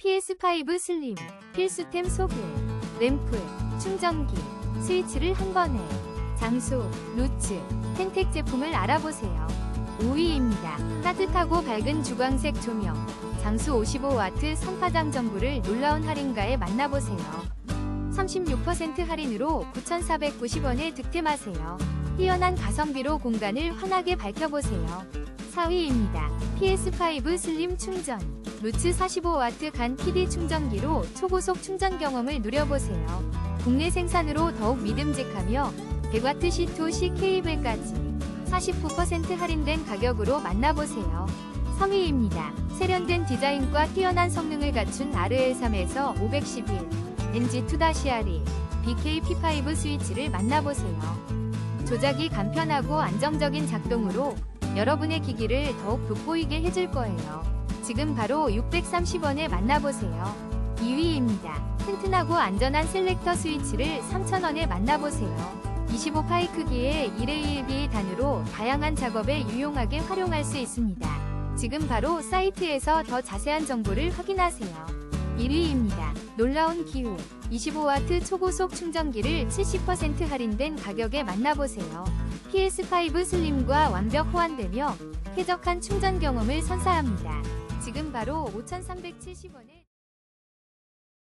PS5 슬림, 필수템 소개, 램프, 충전기, 스위치를 한 번에, 장소, 루츠, 텐텍 제품을 알아보세요. 5위입니다. 따뜻하고 밝은 주광색 조명, 장수 55와트 선파장 전구를 놀라운 할인가에 만나보세요. 36% 할인으로 9,490원에 득템하세요. 뛰어난 가성비로 공간을 환하게 밝혀보세요. 4위입니다. PS5 슬림 충전, 루츠 45와트 간 PD 충전기로 초고속 충전 경험을 누려보세요. 국내 생산으로 더욱 믿음직하며 100와트 C2C 케이블까지 49% 할인된 가격으로 만나보세요. 3위입니다. 세련된 디자인과 뛰어난 성능을 갖춘 RL3에서 511, NG2-RE, BK-P5 스위치를 만나보세요. 조작이 간편하고 안정적인 작동으로 여러분의 기기를 더욱 돋보이게 해줄 거예요. 지금 바로 630원에 만나보세요. 2위입니다. 튼튼하고 안전한 셀렉터 스위치를 3,000원에 만나보세요. 25파이 크기의 1A1B 단으로 다양한 작업에 유용하게 활용할 수 있습니다. 지금 바로 사이트에서 더 자세한 정보를 확인하세요. 1위입니다. 놀라운 기후 25와트 초고속 충전기를 70% 할인된 가격에 만나보세요. PS5 슬림과 완벽 호환되며 쾌적한 충전 경험을 선사합니다. 지금 바로 5,370원에